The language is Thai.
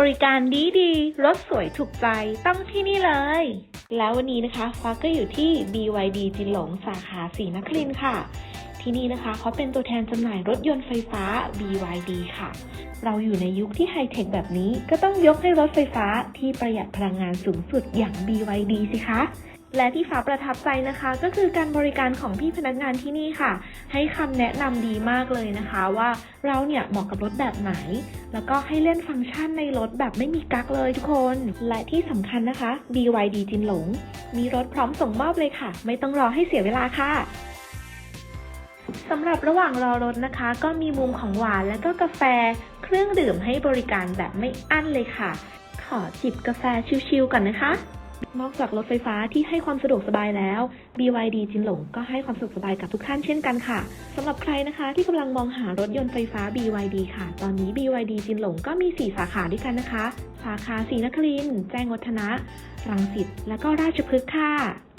บริการดีดีรถสวยถูกใจต้องที่นี่เลย แล้ววันนี้นะคะฟ้าก็อยู่ที่ BYD จินหลงสาขาสีนครินค่ะ ที่นี่นะคะเขาเป็นตัวแทนจำหน่ายรถยนต์ไฟฟ้า BYD ค่ะ เราอยู่ในยุคที่ไฮเทคแบบนี้ก็ต้องยกให้รถไฟฟ้าที่ประหยัดพลังงานสูงสุดอย่าง BYD สิคะ และที่ฟ้าประทับใจนะคะ ก็คือการบริการของพี่พนักงานที่นี่ค่ะ ให้คำแนะนำดีมากเลยนะคะ ว่าเราเนี่ยเหมาะกับรถแบบไหน แล้วก็ให้เล่นฟังก์ชันในรถแบบไม่มีกั๊กเลยทุกคน และที่สำคัญนะคะ BYD จินหลง มีรถพร้อมส่งมอบเลยค่ะ ไม่ต้องรอให้เสียเวลาค่ะสำหรับระหว่างรอรถนะคะ ก็มีมุมของหวานและก็กาแฟ เครื่องดื่มให้บริการแบบไม่อั้นเลยค่ะ ขอจิบกาแฟชิลๆก่อนนะคะ นอกจากรถไฟฟ้าที่ให้ความสะดวกสบายแล้ว BYD จินหลงก็ให้ความสะดวกสบายกับทุกท่านเช่นกันค่ะสำหรับใครนะคะที่กำลังมองหารถยนต์ไฟฟ้า BYD ค่ะ ตอนนี้ BYD จินหลงก็มี 4 สาขาด้วยกันนะคะ สาขาศรีนครินทร์แจ้งวัฒนะ รังสิต และก็ราชพฤกษ์ค่ะ